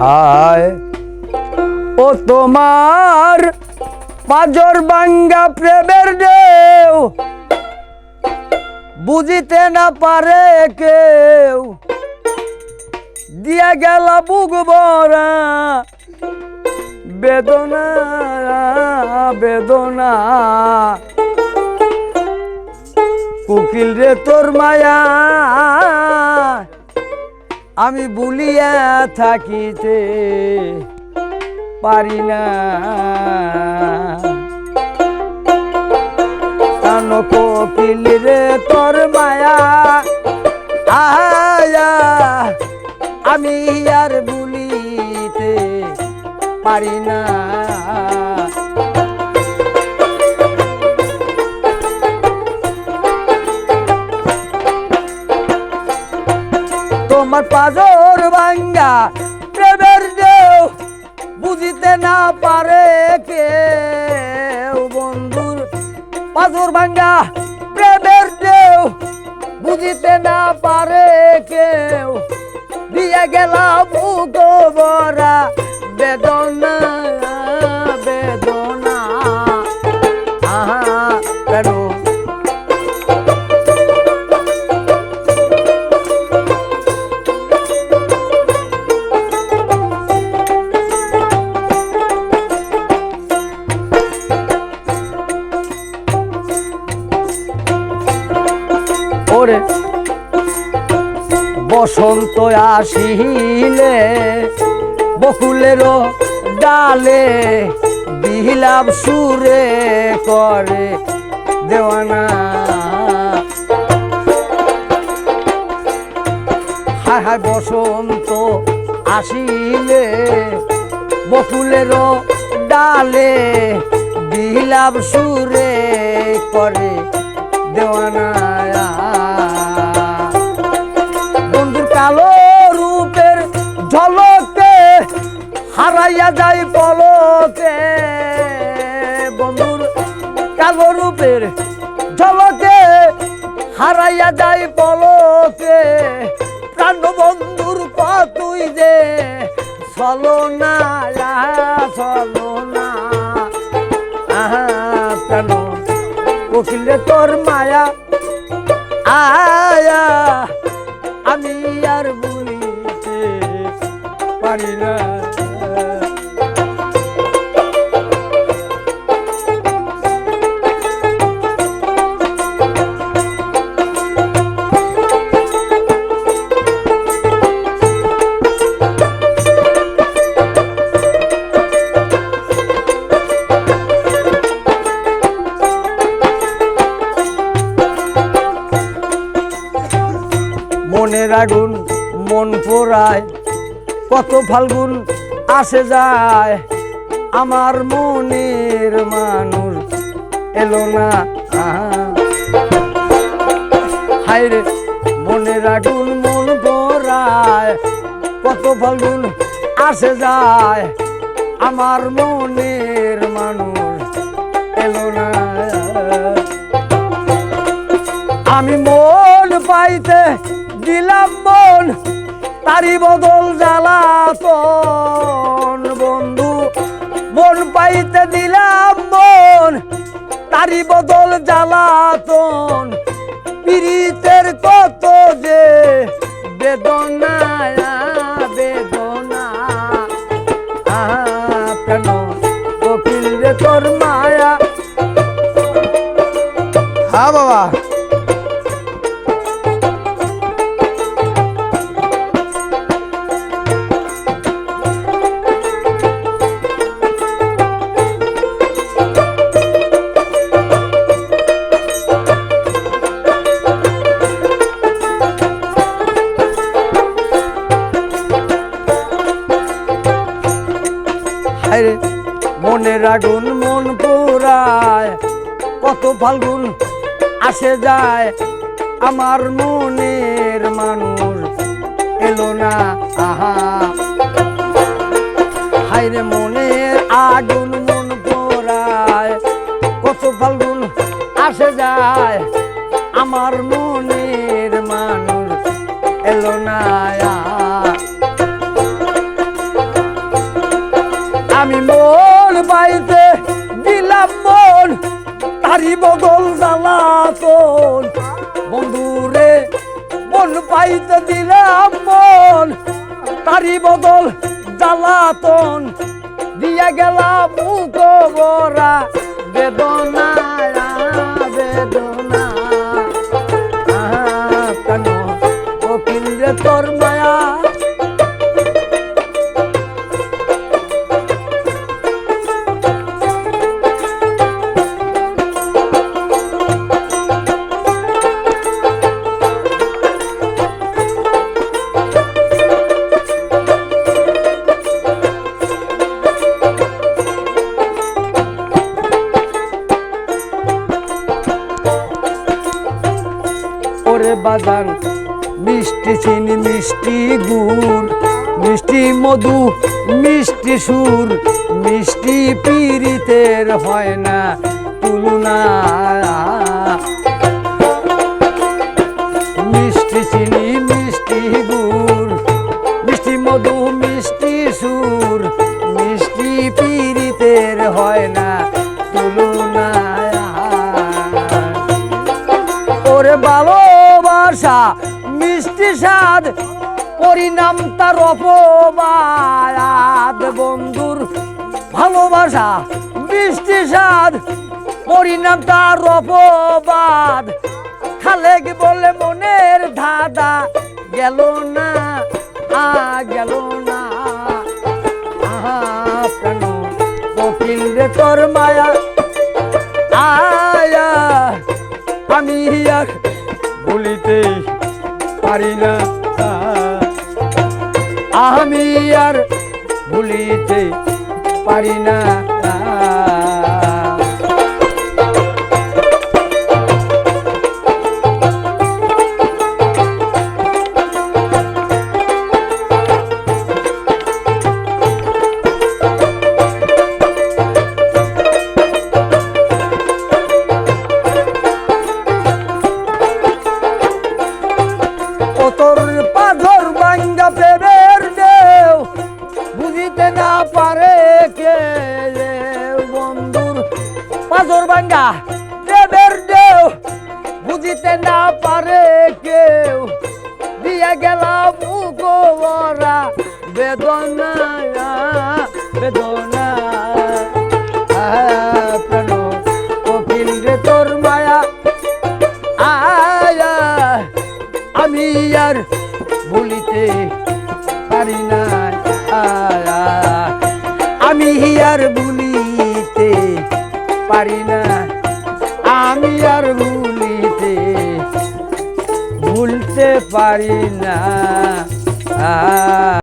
আয় ও তোমার পাজর বাঙ্গা প্রেমের ঢেউ, বুঝিতে না পারে কেউ। দিয়া গেল বুক বরা বেদনা বেদনা। কুকিল রে তোর মায়া আমি বলিয়া থাকিতে পারি না। কপিল রে, তোর মায়া, আয়া, আমি আর বলিতে পারি না। তোমার পাজর ভাঙ্গা প্রেমের দেও বুঝিতে না পারে কেউ। বন্ধুর পাজর ভাঙ্গা প্রেমের দেও বুঝিতে না পারে কেউ। দিয়ে গেলাম বেদনা বেদনা ওরে বসন্ত আসিলে বকুলেরও ডালে বিলাপ সুরে করে দেওয়ানা। হায় হায়, বসন্ত আসিলে বকুলেরও ডালে বিলাপ সুরে করে দেওয়ানা। হারাইয়া যায় পলকে। বন্ধুর কালো রূপের ঝলকে হারাইয়া যাই পলকে। প্রাণ বন্ধুর কতুই যে চলো না চলো না আহা, প্রাণ কোকিলে তোর মায়া, আয়া। মনের আগুন মন পোড়ায়, কত ফাল্গুন আসে যায়। আমার মনের মানুষ এলো না। হায়রে মনের আগুন মন পোড়ায়, কত ফাল্গুন আসে যায়। আমার মনের তারি বদল জ্বালাতন বন্ধু। মন পাইতে দিলাম মন, তারি বদল জ্বালাতন পীড়িতের কত যে বেদনা। বেদনা কেন কোকিল রে তোর মায়া। হ্যাঁ বাবা। কত ফাল্গুন আসে যায়, আমার মনের মানুষ এলো না, আহা। হায়রে মনের আগুন মন পোড়ায় কত ফাল্গুন আসে যায়, আমার মনের মানুষ এলো না পাগল জ্বালাতন। বন্ধুরে, মন পাইতে দিলাম বন তারি বদল জ্বালাতন। দিয়া গেলাম মুখ বরা বেদনা বেদনা। ওরে বাজার মিষ্টি চিনি, মিষ্টি গুড়, মিষ্টি মধু, মিষ্টি সুর, মিষ্টি পীড়িতের হয় না তুলনা। ভালোবাসা মিষ্টি স্বাদ, পরিণাম তার অপবাদ। বন্ধুর ভালোবাসা, মিষ্টি স্বাদ, পরিণাম তার অপবাদ। খালেক বলে মনের ধাঁধা, গেল না, আ গেল না। আহা, প্রাণ, কপিল রে তোর মায়া পারি না। আমি আর ভুলিতে পারি না। প্রেমের দেও বুঝিতে না পারে কে বন্ধুর পাথর ভাঙ্গা প্রেমের দেও বুঝিতে না পারে কেউ। দিয়া গেলাম বেদনা পারি না। আমি আর ভুলিতে পারি না। আমি আর ভুলিতে ভুলতে পারি না।